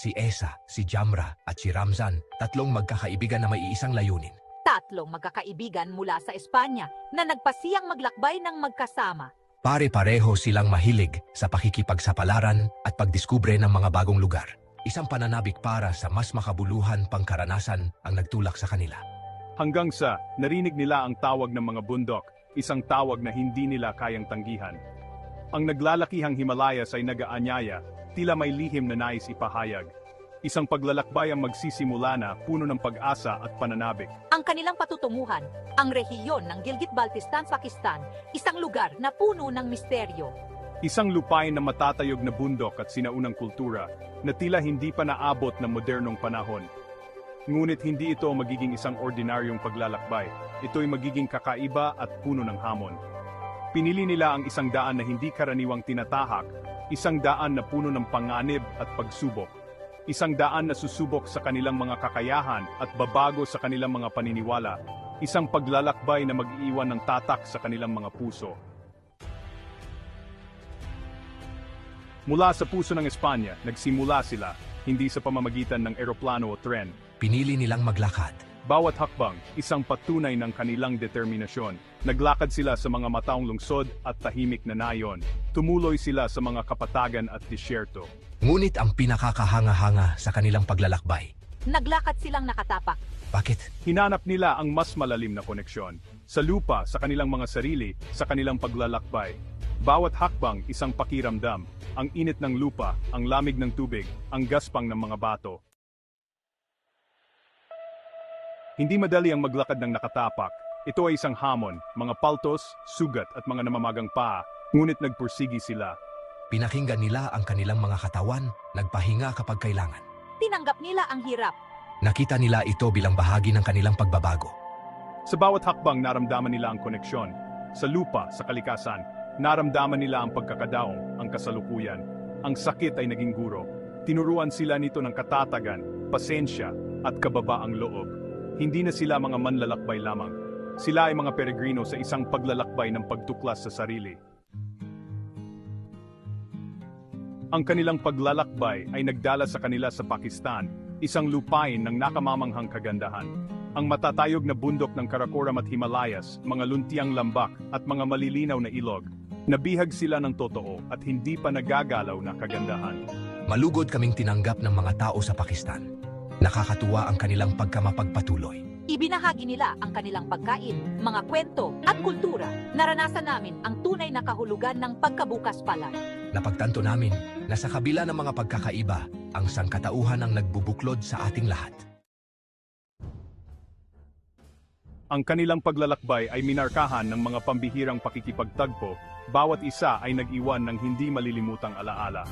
Si Esa, si Jamra, at si Ramzan, tatlong magkakaibigan na may iisang layunin. Tatlong magkakaibigan mula sa Espanya na nagpasiyang maglakbay ng magkasama. Pare-pareho silang mahilig sa pakikipagsapalaran at pagdiskubre ng mga bagong lugar. Isang pananabik para sa mas makabuluhan pang karanasan ang nagtulak sa kanila. Hanggang sa narinig nila ang tawag ng mga bundok, isang tawag na hindi nila kayang tanggihan. Ang naglalakihang Himalayas ay nagaanyaya, tila may lihim na nais ipahayag. Isang paglalakbay ang magsisimula na puno ng pag-asa at pananabik. Ang kanilang patutunguhan, ang rehiyon ng Gilgit-Baltistan, Pakistan, isang lugar na puno ng misteryo. Isang lupain na matatayog na bundok at sinaunang kultura na tila hindi pa naabot ng modernong panahon. Ngunit hindi ito magiging isang ordinaryong paglalakbay. Ito'y magiging kakaiba at puno ng hamon. Pinili nila ang isang daan na hindi karaniwang tinatahak, isang daan na puno ng panganib at pagsubok. Isang daan na susubok sa kanilang mga kakayahan at babago sa kanilang mga paniniwala. Isang paglalakbay na mag-iiwan ng tatak sa kanilang mga puso. Mula sa puso ng Espanya, nagsimula sila, hindi sa pamamagitan ng eroplano o tren. Pinili nilang maglakad. Bawat hakbang, isang patunay ng kanilang determinasyon. Naglakad sila sa mga mataong lungsod at tahimik na nayon. Tumuloy sila sa mga kapatagan at disyerto. Ngunit ang pinakakahanga-hanga sa kanilang paglalakbay. Naglakad silang nakatapak. Bakit? Hinanap nila ang mas malalim na koneksyon. Sa lupa, sa kanilang mga sarili, sa kanilang paglalakbay. Bawat hakbang, isang pakiramdam. Ang init ng lupa, ang lamig ng tubig, ang gaspang ng mga bato. Hindi madali ang maglakad ng nakatapak. Ito ay isang hamon, mga paltos, sugat at mga namamagang paa, ngunit nagpursigi sila. Pinakinggan nila ang kanilang mga katawan, nagpahinga kapag kailangan. Tinanggap nila ang hirap. Nakita nila ito bilang bahagi ng kanilang pagbabago. Sa bawat hakbang naramdaman nila ang koneksyon. Sa lupa, sa kalikasan, naramdaman nila ang pagkakadaong, ang kasalukuyan. Ang sakit ay naging guro. Tinuruan sila nito ng katatagan, pasensya, at kababaang loob. Hindi na sila mga manlalakbay lamang. Sila ay mga peregrino sa isang paglalakbay ng pagtuklas sa sarili. Ang kanilang paglalakbay ay nagdala sa kanila sa Pakistan, isang lupain ng nakamamanghang kagandahan. Ang matatayog na bundok ng Karakoram at Himalayas, mga luntiang lambak at mga malilinaw na ilog. Nabihag sila ng totoo at hindi pa nagagalaw na kagandahan. Malugod kaming tinanggap ng mga tao sa Pakistan. Nakakatuwa ang kanilang pagkamapagpatuloy. Ibinahagi nila ang kanilang pagkain, mga kwento at kultura. Naranasan namin ang tunay na kahulugan ng pagkabukas pala. Napagtanto namin na sa kabila ng mga pagkakaiba, ang sangkatauhan ang nagbubuklod sa ating lahat. Ang kanilang paglalakbay ay minarkahan ng mga pambihirang pakikipagtagpo, bawat isa ay nag-iwan ng hindi malilimutang alaala.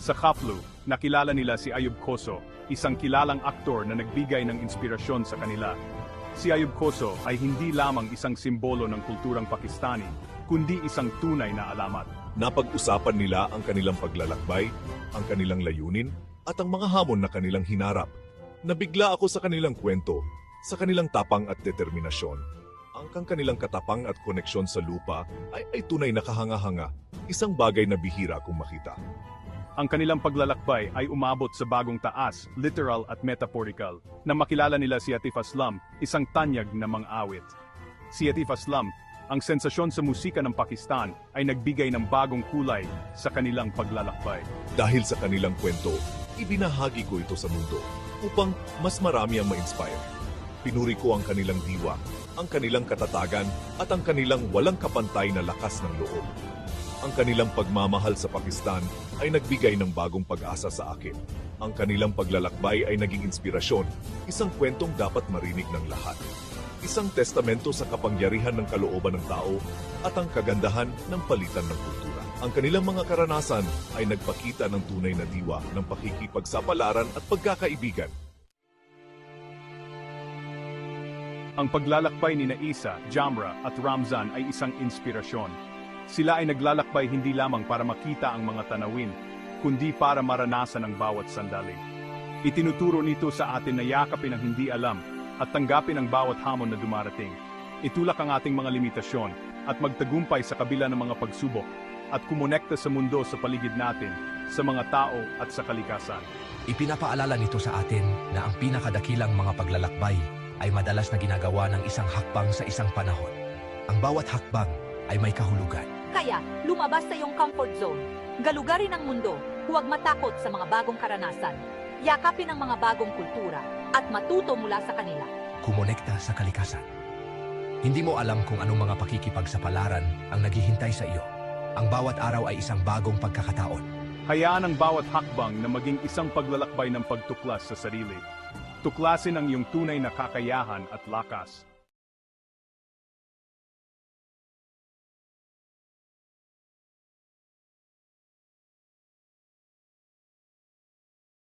Sa Khaflu, nakilala nila si Ayub Khoso, isang kilalang aktor na nagbigay ng inspirasyon sa kanila. Si Ayub Khoso ay hindi lamang isang simbolo ng kulturang Pakistani, kundi isang tunay na alamat. Napag-usapan nila ang kanilang paglalakbay, ang kanilang layunin, at ang mga hamon na kanilang hinarap. Nabigla ako sa kanilang kwento, sa kanilang tapang at determinasyon. Ang kanilang katapang at koneksyon sa lupa ay, ay tunay na kahanga-hanga, isang bagay na bihira kung makita. Ang kanilang paglalakbay ay umabot sa bagong taas, literal at metaphorical, na makilala nila si Atif Aslam, isang tanyag na mang-awit. Si Atif Aslam, ang sensasyon sa musika ng Pakistan ay nagbigay ng bagong kulay sa kanilang paglalakbay. Dahil sa kanilang kwento, ibinahagi ko ito sa mundo upang mas marami ang ma-inspire. Pinuri ko ang kanilang diwa, ang kanilang katatagan at ang kanilang walang kapantay na lakas ng loob. Ang kanilang pagmamahal sa Pakistan ay nagbigay ng bagong pag-asa sa akin. Ang kanilang paglalakbay ay naging inspirasyon, isang kwentong dapat marinig ng lahat. Isang testamento sa kapangyarihan ng kalooban ng tao at ang kagandahan ng palitan ng kultura. Ang kanilang mga karanasan ay nagpakita ng tunay na diwa ng pakikipagsapalaran at pagkakaibigan. Ang paglalakbay ni Naisa, Jamra at Ramzan ay isang inspirasyon. Sila ay naglalakbay hindi lamang para makita ang mga tanawin, kundi para maranasan ang bawat sandali. Itinuturo nito sa atin na yakapin ang hindi alam at tanggapin ang bawat hamon na dumarating. Itulak ang ating mga limitasyon at magtagumpay sa kabila ng mga pagsubok. at kumonekta sa mundo sa paligid natin, sa mga tao at sa kalikasan. Ipinapaalala nito sa atin na ang pinakadakilang mga paglalakbay ay madalas na ginagawa ng isang hakbang sa isang panahon. Ang bawat hakbang ay may kahulugan. Kaya, lumabas sa iyong comfort zone. Galugarin ang mundo, huwag matakot sa mga bagong karanasan. Yakapin ang mga bagong kultura at matuto mula sa kanila. Kumonekta sa kalikasan. Hindi mo alam kung anong mga pakikipagsapalaran ang naghihintay sa iyo. Ang bawat araw ay isang bagong pagkakataon. Hayaan ang bawat hakbang na maging isang paglalakbay ng pagtuklas sa sarili. Tuklasin ang iyong tunay na kakayahan at lakas